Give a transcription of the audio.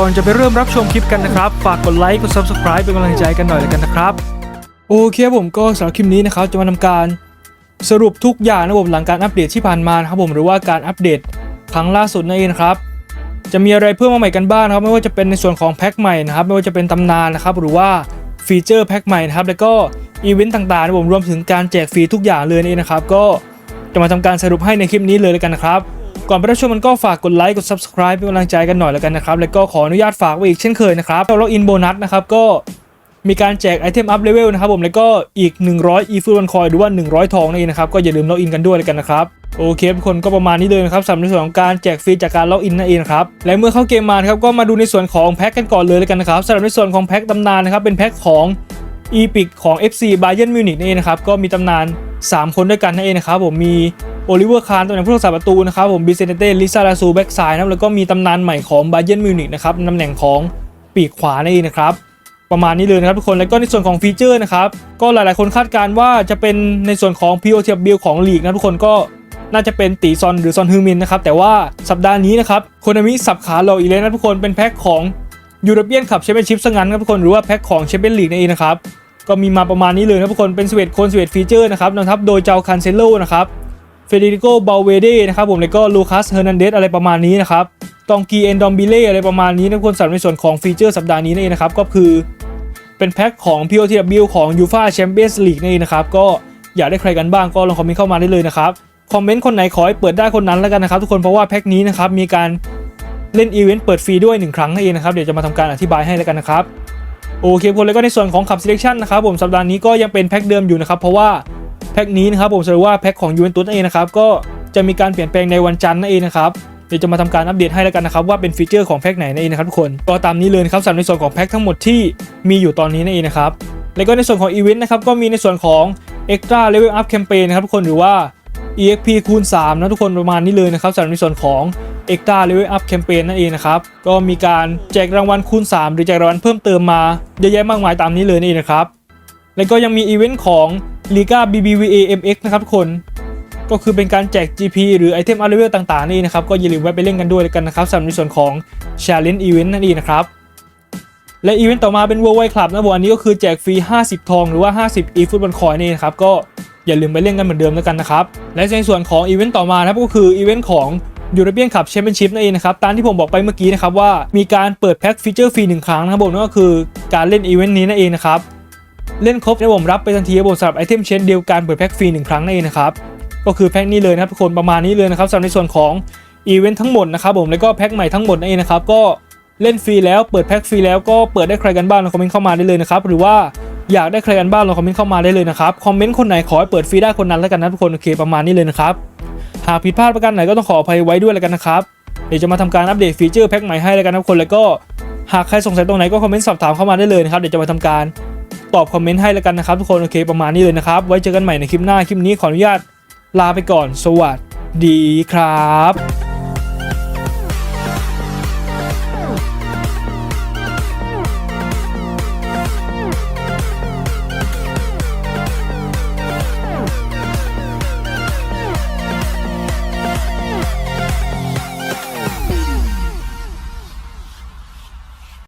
ก่อนจะไปเริ่มรับชมคลิปกันนะครับ ฝากกดไลค์กด subscribe เป็นกำลังใจกันหน่อยเลยกันนะครับ โอเคผมก็สำหรับคลิปนี้นะครับจะมาทำการ สรุปทุกอย่างนะผมหลังการอัปเดตที่ผ่านมานะครับผมหรือว่าการอัปเดตครั้งล่าสุดนั่นเองครับจะมีอะไรเพิ่มมาใหม่กันบ้างครับไม่ว่าจะเป็นในส่วนของแพ็คใหม่นะครับไม่ว่าจะเป็นตำนานนะครับหรือว่าฟีเจอร์แพ็คใหม่นะครับแล้วก็อีเวนต์ต่างๆนะผมรวมถึงการแจกฟรีทุกอย่างเลยนี่นะครับ ก็จะมาทำการสรุปให้ในคลิปนี้เลยแล้วกันนะครับ ก่อนไปรับชมมันก็ฝากกดไลค์กด subscribe เป็นกำลังใจกันหน่อยแล้วกันนะครับ แล้วก็ขออนุญาตฝากไว้อีกเช่นเคยนะครับล็อกอินโบนัสนะครับก็มีการแจกไอเทมอัพเลเวลนะครับผมแล้วก็อีก 100 e f u l วันคอยหรือว่า 100 ทองนั่นเองนะครับก็อย่าลืมล็อกอินกันด้วยแล้วกันนะครับโอเคทุกคนก็ประมาณนี้เลยนะครับสำหรับในส่วนของการแจกฟรีจากการล็อกอินนั่นเองครับและเมื่อเข้าเกมมาครับก็มาดูในส่วนของแพ็คกันก่อนเลยแล้วกันนะครับสำหรับในส่วนของแพ็คตำนานนะครับเป็นแพ็คของ e p i c ของ FC Bayern Munich นั่นเองนะครับก็มีตำนาน 3 คนด้วยกันนั่นเองนะครับผมมีโอลิเวอร์คาร์ตำแหน่งผู้รักษาประตูนะครับผมบิเซเนเต้ลิซาลาซูแบ็กซ้ายนะแล้วก็มีตำนานใหม่ของ Bayern Munich นะครับตำแหน่งของปีกขวานั่นเองนะครับประมาณนี้เลยนะครับทุกคนแล้วก็ในส่วนของฟีเจอร์นะครับก็หลายๆ คนคาดการณ์ว่าจะเป็นในส่วนของ p o t บิลของลีกนะทุกคนก็น่าจะเป็นตีซอนหรือซอนฮึมินนะครับแต่ว่าสัปดาห์นี้นะครับโคนามิสับขาหลอกอีกแล้วนะทุกคนเป็นแพ็คของ ยูโรเปียนคัพแชมเปี้ยนชิพซะงั้นครับทุกคนหรือว่าแพ็คของแชมเปี้ยนลีกนั่นเองนะครับก็มีมาประมาณนี้เลยนะทุกคนเป็นสเวตโคนสเวตฟีเจอร์นะครับนำทัพโดยเจ้าคันเซโลนะครับเฟเดริโกเบลเวเดนะครับผมแล้วก็ลูคัสเฮอร์นันเดสอะไรประมาณนี้นะครับตองกีเอนดอมบิเล่อะไรประมาณนี้นะทุกคนสำหรับในส่วนของฟีเจอร์สัปดาห์นี้นั่นเองนะครับก็คือเป็นแพ็คของ POTW ของ UEFA Champions League นี่นะครับก็อยากได้ใครกันบ้างก็ลองคอมเมนต์เข้ามาได้เลยนะครับคอมเมนต์คนไหนขอให้เปิดได้คนนั้นแล้วกันนะครับทุกคนเพราะว่าแพ็คนี้นะครับมีการ เล่นอีเวนต์เปิดฟรีด้วย 1 ครั้งนั่นเองนะครับ เดี๋ยวจะมาทำการอธิบายให้แล้วกันนะครับ โอเคคนแล้วก็ในส่วนของขับ selection นะครับผมสัปดาห์นี้ก็ยังเป็นแพ็คเดิมอยู่นะครับ เพราะว่าแพ็คนี้นะครับผมสรุปว่าแพ็คของยูเวนตุสนั่นเองนะครับก็จะมีการเปลี่ยนแปลงในวันจันทร์นั่นเองนะครับเดี๋ยวจะมาทำการอัปเดตให้แล้วกันนะครับว่าเป็นฟีเจอร์ของแพ็คไหนนั่นเองนะครับทุกคนก็ตามนี้เลยนะครับสำหรับในส่วนของแพ็คทั้งหมดที่มีอยู่ตอนนี้นั่นเองนะครับแล้วก็ในส่วนของอีเวนต์นะครับก็มีในส่วนของ Extra Level Up Campaign นะครับทุกคนหรือว่า EXP คูณ3นะทุกคนประมาณนี้เลยนะครับสำหรับในส่วนของ Extra Level Up Campaign นั่นเองนะครับ ก็มีการแจกรางวัลคูณ 3 หรือแจกรางวัลเพิ่มเติมมาเยอะแยะมากมายตามนี้เลยนี่นะครับ แล้วก็ยังมีอีเวนต์ของ Liga BBVA MX นะครับทุกคน ก็คือเป็นการแจก GP หรือไอเทมอัลเลเวลต่างๆนี่นะครับ ก็อย่าลืมแวะไปเล่นกันด้วยกันนะครับสำหรับในส่วนของ Challenge Event นั่นเองนะครับและอีเวนต์ต่อมาเป็น World Wide Club นะผมอันนี้ก็คือแจกฟรี 50 ทองหรือว่า 50 e f o o t b a l l coin นี่นะครับก็อย่าลืมไปเล่นกันเหมือนเดิมแล้วกันนะครับ และในส่วนของอีเวนต์ต่อมานะครับก็คืออีเวนต์ของ European Cup Championship นั่นเองนะครับ ตามที่ผมบอกไปเมื่อกี้นะครับว่ามีการเปิดแพ็คฟีเจอร์ฟรีหนึ่งครั้งนะครับผมนั่นก็คือการเล่นอีเวนต์นี้นั่นเองนะครับ เล่นครบนะผมรับไปทันทีครับผมสำหรับไอเทมเชนเดียวกันเปิดแพ็คฟรีหนึ่งครั้งนั่นเองนะครับ ก็คือแพ็คนี้เลยนะครับทุกคนประมาณนี้เลยนะครับสำหรับในส่วนของอีเวนต์ทั้งหมดนะครับผมแล้วก็แพ็คใหม่ทั้งหมดนั่นเองนะครับก็เล่นฟรีแล้วเปิดแพ็คฟรีแล้วก็เปิดได้ใครกันบ้างลองคอมเมนต์เข้ามาได้เลยนะครับหรือว่าอยากได้ใครกันบ้างลองคอมเมนต์เข้ามาได้เลยนะครับคอมเมนต์คนไหนขอให้เปิดฟรีได้คนนั้นแล้วกันนะทุกคนโอเคประมาณนี้เลยนะครับ หากผิดพลาดประการไหนก็ต้องขออภัยไว้ด้วยแล้วกันนะครับ เดี๋ยวจะมาทำการอัปเดตฟีเจอร์แพ็คใหม่ให้แล้วกันนะทุกคนแล้วก็หากใครสงสัยตรงไหนก็คอมเมนต์สอบถามเข้ามาได้เลยนะครับเดี๋ยวจะมาทำการตอบคอมเมนต์ให้แล้วกันนะครับทุกคนโอเคประมาณนี้เลยนะครับ ไว้เจอกันใหม่ในคลิปหน้าคลิปนี้ขออนุญาตลาไปก่อน สวัสดีครับ